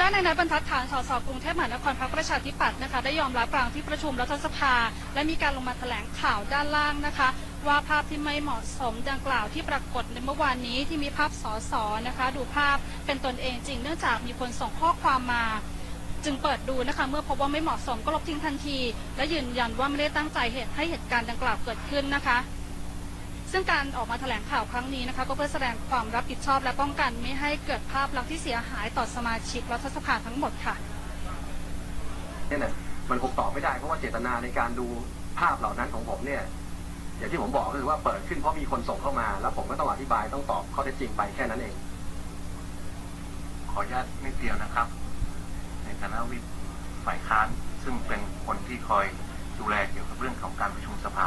ด้านในนายบรรทัดฐานสสกรุงเทพมหานครพรรคประชาธิปัตย์นะคะได้ยอมรับกลางที่ประชุมรัฐสภา และมีการลงมาแถลงข่าวด้านล่างนะคะ ว่าภาพที่ไม่เหมาะสมดังกล่าวที่ปรากฏในเมื่อวานนี้ที่มีภาพสสนะคะ ดูภาพเป็นตนเองจริง เนื่องจากมีคนส่งข้อความมาจึงเปิดดูนะคะ เมื่อพบว่าไม่เหมาะสมก็ลบทิ้งทันที และยืนยันว่าไม่ได้ตั้งใจเหตุให้เหตุการณ์ดังกล่าวเกิดขึ้นนะคะ ซึ่งการออกมาแถลงข่าวครั้งนี้นะคะก็เพื่อแสดงความรับผิดชอบและป้องกันไม่ให้เกิดภาพลักษณ์ที่เสียหายต่อสมาชิกรัฐสภาทั้งหมดค่ะเนี่ยนะมันคงตอบไม่ได้เพราะว่าเจตนาในการดูภาพเหล่านั้นของผมเนี่ยอย่างที่ผมบอกก็คือว่าเปิดขึ้นเพราะมีคนส่งเข้ามา แล้วผมก็ต้องอธิบายต้องตอบข้อเท็จจริงไปแค่นั้นเอง ขออนุญาตนิดเดียวนะครับ ในฐานะวิปฝ่ายค้านซึ่งเป็นคนที่คอยดูแลเกี่ยวกับเรื่องของการประชุมสภา